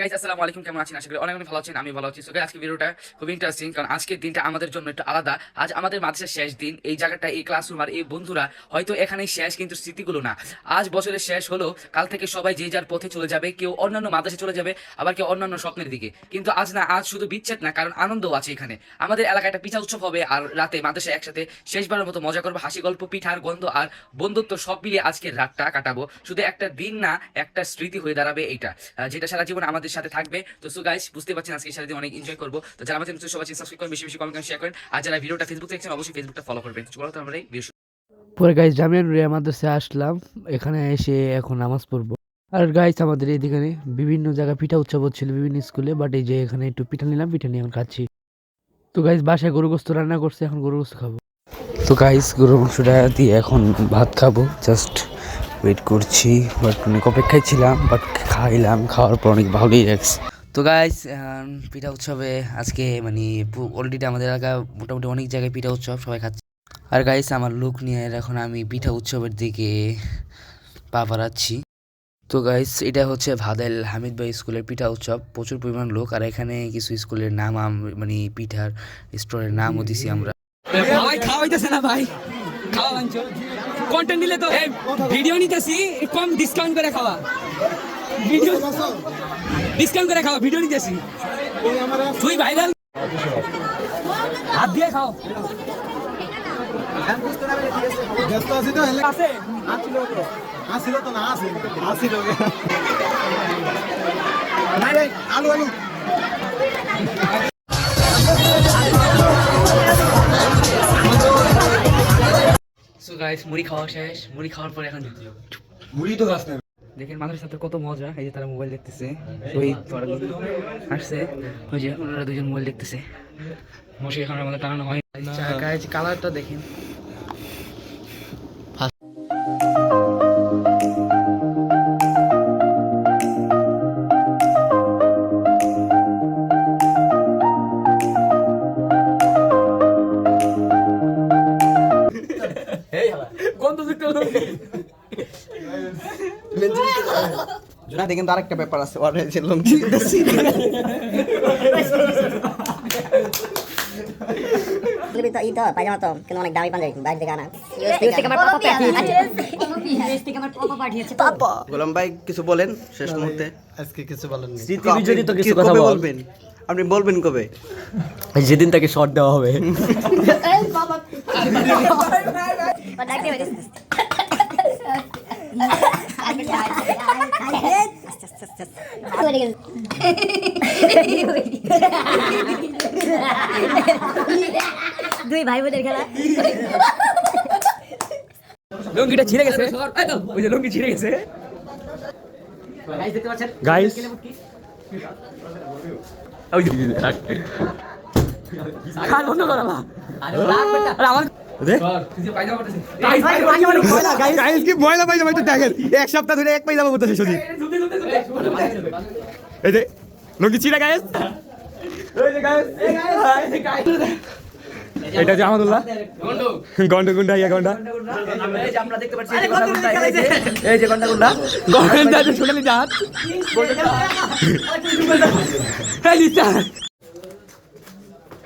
Guys আসসালামু আলাইকুম কেমন আছেন? আশা করি অনেক অনেক ভালো আছেন আমি ভালো আছি। সো আজকে ভিডিওটা খুব ইন্টারেস্টিং কারণ আজকের দিনটা আমাদের জন্য একটু আলাদা। আজ আমাদের মাদ্রাসার শেষ দিন এই জায়গাটা এই ক্লাসরুম আর এই বন্ধুরা হয়তো শেষ কিন্তু স্মৃতিগুলো না। আজ বছরের শেষ হলো কাল থেকে সবাই যে যার পথে চলে যাবে কেউ অন্যান্য মাদ্রাসে চলে যাবে আবার কেউ অন্যান্য স্বপ্নের দিকে। কিন্তু আজ না আজ শুধু বিচ্ছেদ না কারণ আনন্দও আছে এখানে। আমাদের এলাকায় একটা পিঠা উৎসব হবে আর রাতে মাদ্রাসায় একসাথে শেষবারের মতো মজা করব হাসি গল্প পিঠার গন্ধ আর বন্ধুত্ব সব মিলিয়ে আজকের রাতটা কাটাবো। শুধু একটা দিন না একটা স্মৃতি হয়ে দাঁড়াবে আহ, যেটা সারা জীবন আমাদের সাথে থাকবে। তো সো গাইস বুঝতে পারছেন আজকে সারাদিন অনেক এনজয় করব। তো যারা আমাদের সবাই সাবস্ক্রাইব করেন বেশি বেশি কমেন্ট শেয়ার করেন আর যারা ভিডিওটা ফেসবুক দেখছেন অবশ্যই ফেসবুকটা ফলো করবেন। চলো তো আমরা এই ভিডিও পরে গাইজ জামিয়া নুরিয়া মাদ্রাসায় আসলাম। এখানে এসে এখন নামাজ পড়ব। আর গাইস আমাদের এদিকে বিভিন্ন জায়গায় পিঠা উৎসব হচ্ছিল বিভিন্ন স্কুলে বাট এই যে এখানে একটু পিঠা নিলাম পিঠা নিয়ে এখন খাচ্ছি। তো গাইস বাসায় গরু গোস্ত রান্না করছে এখন গরু গোস্ত খাব। তো গাইস গরু মাংসটা দিয়ে এখন ভাত খাব জাস্ট ওয়েট করছি বাট অনেক অপেক্ষায় ছিলাম বাট খাইলাম, খাওয়ার পর অনেক ভালোই লাগছে। তো গাইজ পিঠা উৎসবে আজকে মানে অলরেডি আমাদের এলাকা মোটামুটি অনেক জায়গায় পিঠা উৎসব, সবাই খাচ্ছে। আর গাইস আমার লুক নিয়ে এখন আমি পিঠা উৎসবের দিকে পা বাড়াচ্ছি। তো গাইস এটা হচ্ছে ভাদেল হামিদ ভাই স্কুলের পিঠা উৎসব, প্রচুর পরিমাণ লোক, আর এখানে কিছু স্কুলের নাম মানে পিঠার স্টোরের নামও দিছি আমরা। ভাই, খাওয়াইতেছে না ভাই। খাওয়া কন্টেন্ট দিলে তো ভিডিও নিতেছি, কম ডিসকাউন্ট করে খাওয়া। ভিডিও ডিসকাউন্ট করে খাওয়া ভিডিও নিতেছি। তুই ভাইরাল হাত দিয়ে খাও। আলু আলু। গাইস মুড়ি খাওয়া শেষ মুড়ি খাওয়ার পরে এখন মুড়ি তো খাস না দেখেন মানুষের সাথে কত মজা এই যে তারা মোবাইল দেখতেছে ওই আসছে। ওই যে ওনারা দুজন মোবাইল দেখতেছে। মশে এখন আমাদের টানানো হয় কালারটা দেখেন। জোনা দেখেন তার একটা ব্যাপার আছে ওর হচ্ছে লঙ্কি তো ই তো পায়জামা তো কিন্তু অনেক দামি পাঞ্জাবি বাইরে থেকে আনা। গোলাম ভাই কিছু বলেন শেষ মুহূর্তে? আজকে কিছু বলেন স্মৃতি বিজড়িত কিছু কথা বলবেন? আপনি বলবেন কবে? যেদিন তাকে শর্ট দেওয়া হবে। দুই ভাই বোনের খেলা লুঙ্গিটা ছিঁড়ে গেছে ওই যে লুঙ্গি ছিঁড়ে গেছে গাইস খান বন্ধ করো না আরে আমার গাইস কি ময়লা পাইজামা একটু দেখেন এক সপ্তাহ ধরে এক পাইজামা বলতেছে শুধু এই যে লঙ্কি চিরা গাইস এটা হচ্ছে আহমদুল্লাহ। গন্ড গুন্ডা ইয়া গন্ডা। আমরা দেখতে পাচ্ছি এই যে গুন্ডা গভর্নমেন্ট আছে সোনালি নিচা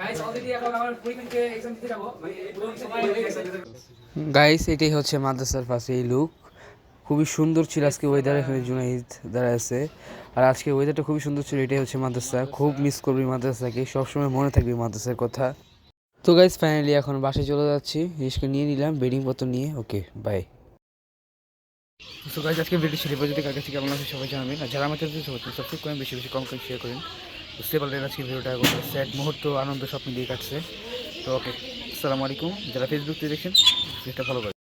গাইস অলরেডি এখন আমার পরীক্ষাকে এক্সাম দিতে যাব। মানে গাইস এটাই হচ্ছে মাদ্রাসার পাশে এই লুক খুবই সুন্দর ছিল আজকে ওয়েদার এখানে জুনাইদ দাঁড়ায় আছে আর আজকে ওয়েদারটা খুবই সুন্দর ছিল এটাই হচ্ছে মাদ্রাসা। খুব মিস করবি মাদ্রাসাকে সবসময় মনে থাকবি মাদ্রাসার কথা। তো গাইস ফাইনালি এখন বাসে চলে যাচ্ছি। জিনিসকে নিয়ে নিলাম বেডিং পত্র নিয়ে। ওকে বাই তো গাইস আজকে ভিডিও ছিল যদি কার কাছে কেমন আছে সবাই জানাবেন। আর যারা আমাকে সাবস্ক্রাইব করেন বেশি বেশি কম করে শেয়ার করেন। বুঝতে পারলেন আজকে ভিডিওটা স্যাড মুহূর্ত, আনন্দ সব মিলিয়ে কাটছে। তো ওকে আসসালামু আলাইকুম। যারা ফেসবুক থেকে দেখছেন সেটা ফলো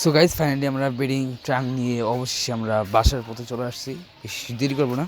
সো গাইজ ফাইনালি আমরা বেডিং ট্রাং নিয়ে অবশ্যই আমরা বাসার পথে চলে আসছি। বেশি দেরি করব না।